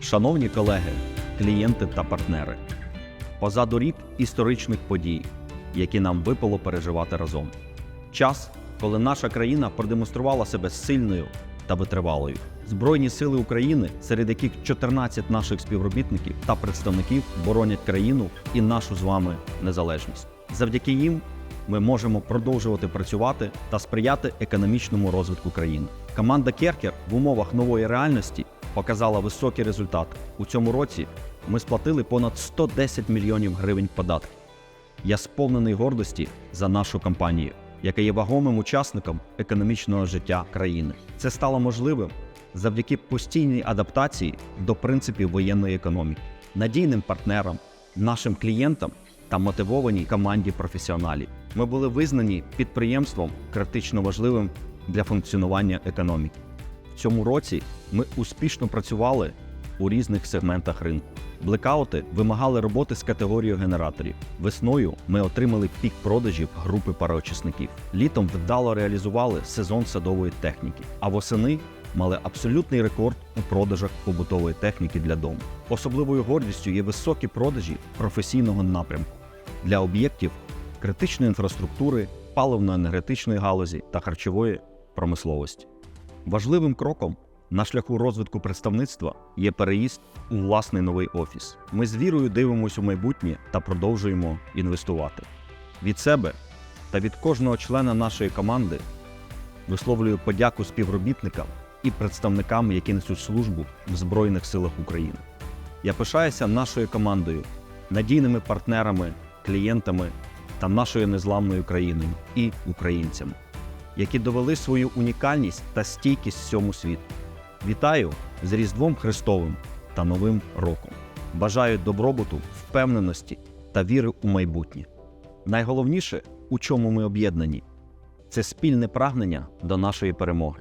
Шановні колеги, клієнти та партнери, позаду рік історичних подій, які нам випало переживати разом. Час, коли наша країна продемонструвала себе сильною та витривалою. Збройні сили України, серед яких 14 наших співробітників та представників боронять країну і нашу з вами незалежність. Завдяки їм ми можемо продовжувати працювати та сприяти економічному розвитку країни. Команда Керкер в умовах нової реальності показала високі результати. У цьому році ми сплатили понад 110 мільйонів гривень податків. Я сповнений гордості за нашу компанію, яка є вагомим учасником економічного життя країни. Це стало можливим завдяки постійній адаптації до принципів воєнної економіки, надійним партнерам, нашим клієнтам та мотивованій команді професіоналів. Ми були визнані підприємством критично важливим для функціонування економіки. В цьому році ми успішно працювали у різних сегментах ринку. Блекаути вимагали роботи з категорією генераторів. Весною ми отримали пік продажів групи пароочисників. Літом вдало реалізували сезон садової техніки, а восени мали абсолютний рекорд у продажах побутової техніки для дому. Особливою гордістю є високі продажі професійного напрямку для об'єктів критичної інфраструктури, паливно-енергетичної галузі та харчової промисловості. Важливим кроком на шляху розвитку представництва є переїзд у власний новий офіс. Ми з вірою дивимося у майбутнє та продовжуємо інвестувати. Від себе та від кожного члена нашої команди висловлюю подяку співробітникам і представникам, які несуть службу в Збройних силах України. Я пишаюся нашою командою, надійними партнерами, клієнтами та нашою незламною країною і українцями, які довели свою унікальність та стійкість всьому світу. Вітаю з Різдвом Христовим та Новим роком. Бажаю добробуту, впевненості та віри у майбутнє. Найголовніше, у чому ми об'єднані, це спільне прагнення до нашої перемоги.